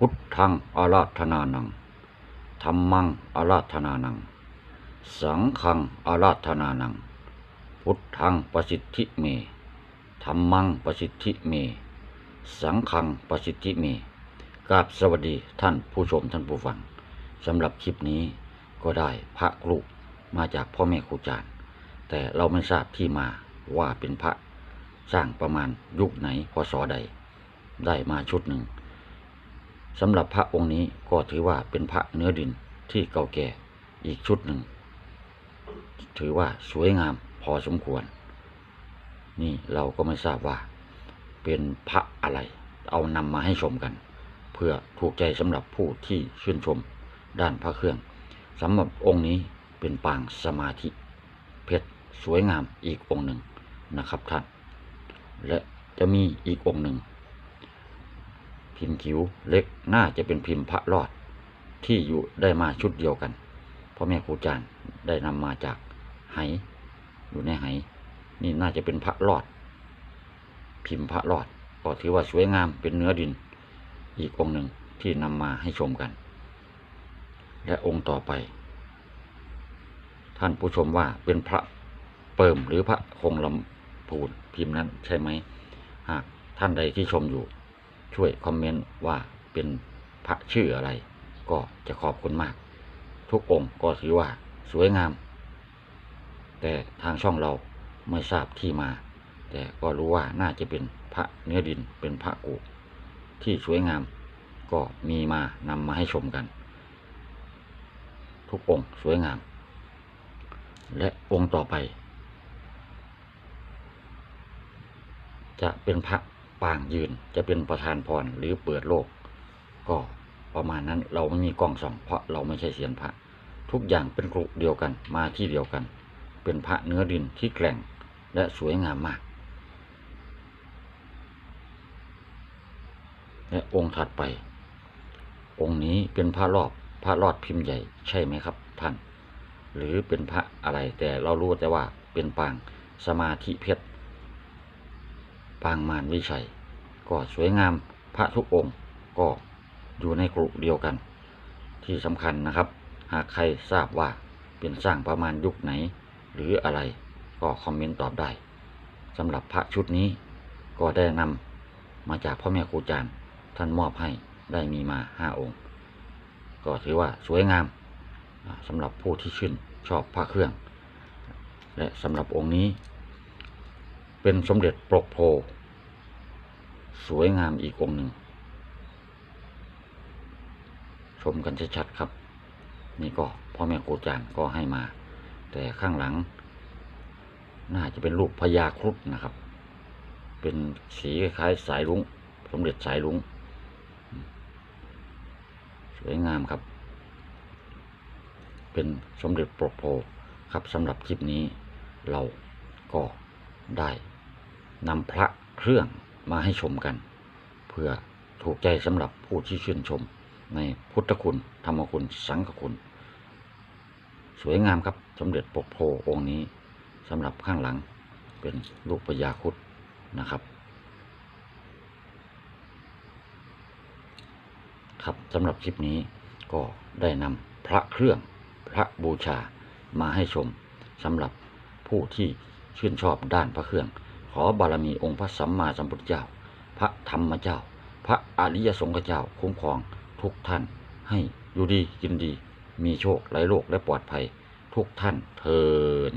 พุทธังอาราธนานังธรรมังอาราธนานัง สังฆังอาราธนานัง พุทธังประสิทธิเมธรรมังประสิทธิเม สังฆังประสิทธิเมกราบสวัสดีท่านผู้ชมท่านผู้ฟังสำหรับคลิปนี้ก็ได้พระครูมาจากพ่อแม่ครูอาจารย์แต่เราไม่ทราบที่มาว่าเป็นพระสร้างประมาณยุคไหนพศใด ได้มาชุดหนึ่ง สำหรับพระองค์นี้ก็ถือว่าเป็นพระเนื้อดินที่เก่าแก่อีกชุดหนึ่ง ถือว่าสวยงามพอสมควร นี่เราก็ไม่ทราบว่า เป็นพระอะไรเอานำมาให้ชมกัน เพื่อถูกใจสำหรับผู้ที่ชื่นชมด้านพระเครื่องสำหรับองค์นี้เป็นปางสมาธิ เพชรสวยงามอีกองค์หนึ่งนะครับท่านและจะมีอีกองค์หนึ่ง พิมพ์คิ้วเล็กน่าจะเป็นพิมพ์พระรอด ที่อยู่ได้มาชุดเดียวกันพ่อแม่ครูอาจารย์ได้นำมาจากไหอยู่ในไหนี่น่าจะเป็นพระรอด พิมพ์พระรอด ก็ถือว่าสวยงามเป็นเนื้อดิน อีกองค์หนึ่งที่นำมาให้ชมกัน และองค์ต่อไป ท่านผู้ชมว่าเป็นพระเปิมหรือพระคงลำพูนพิมพ์นั้นใช่ไหมหากท่านใดที่ชมอยู่ ช่วยคอมเมนต์ว่าเป็นพระชื่ออะไร ก็จะขอบคุณมาก ทุกองค์ก็ถือว่าสวยงาม แต่ทางช่องเราไม่ทราบที่มา แต่ก็รู้ว่าน่าจะเป็นพระเนื้อดินเป็นพระกูที่สวยงาม ก็มีมานำมาให้ชมกัน ทุกองค์สวยงาม และองค์ต่อไป จะเป็นพระ ปางยืนจะเป็นประธานพรหรือเปิดโลก ก็ประมาณนั้นเราไม่มีกล้องส่อง เพราะเราไม่ใช่เสียนพระ ทุกอย่างเป็นกลุ่เดียวกันมาที่เดียวกัน เป็นพระเนื้อดินที่แกร่งและสวยงามมาก และองค์ถัดไป องค์นี้เป็นพระรอบพระรอดพิมพ์ใหญ่ใช่ไหมครับท่าน หรือเป็นพระอะไรแต่เรารู้แต่ว่าเป็นปางสมาธิเพชร ปางมารวิชัย ก็สวยงามพระทุกองค์ก็อยู่ในกลุ่เดียวกัน ที่สำคัญนะครับ หากใครทราบว่าเป็นสร้างประมาณยุคไหน หรืออะไรก็คอมเมนต์ตอบได้สำหรับพระชุดนี้ก็ได้นำมาจากพ่อแม่ครูอาจารย์ท่านมอบให้ได้มีมาห้าองค์ ก็ถือว่าสวยงามสำหรับผู้ที่ชื่นชอบพระเครื่อง และสำหรับองค์นี้ เป็นสมเด็จปรกโพ สวยงามอีกองหนึ่ง ชมกันชัดๆครับ นี่ก็พ่อแม่ครูอาจารย์ก็ให้มา แต่ข้างหลัง น่าจะเป็นรูปพญาครุฑนะครับ เป็นสีคล้ายสายลุงสมเด็จสายลุงสวยงามครับ เป็นสมเด็จปรกโพครับสำหรับคลิปนี้เราก็ได้ นำพระเครื่องมาให้ชมกัน เพื่อถูกใจสำหรับผู้ที่ชื่นชมในพุทธคุณ ธรรมคุณ สังฆคุณ สวยงามครับสมเด็จปกโพองค์นี้สำหรับข้างหลังเป็นลูกพญาคุดนะครับ ครับสำหรับคลิปนี้ก็ได้นำพระเครื่องพระบูชามาให้ชมสำหรับผู้ที่ชื่นชอบด้านพระเครื่อง อบารมีองค์พระสัมมาสัมพุทธเจ้า พระธรรมเจ้า พระอริยสงฆ์เจ้าคุ้มครองทุกท่าน ให้อยู่ดีกินดี มีโชคไร้โรคและปลอดภัย ทุกท่านเทิน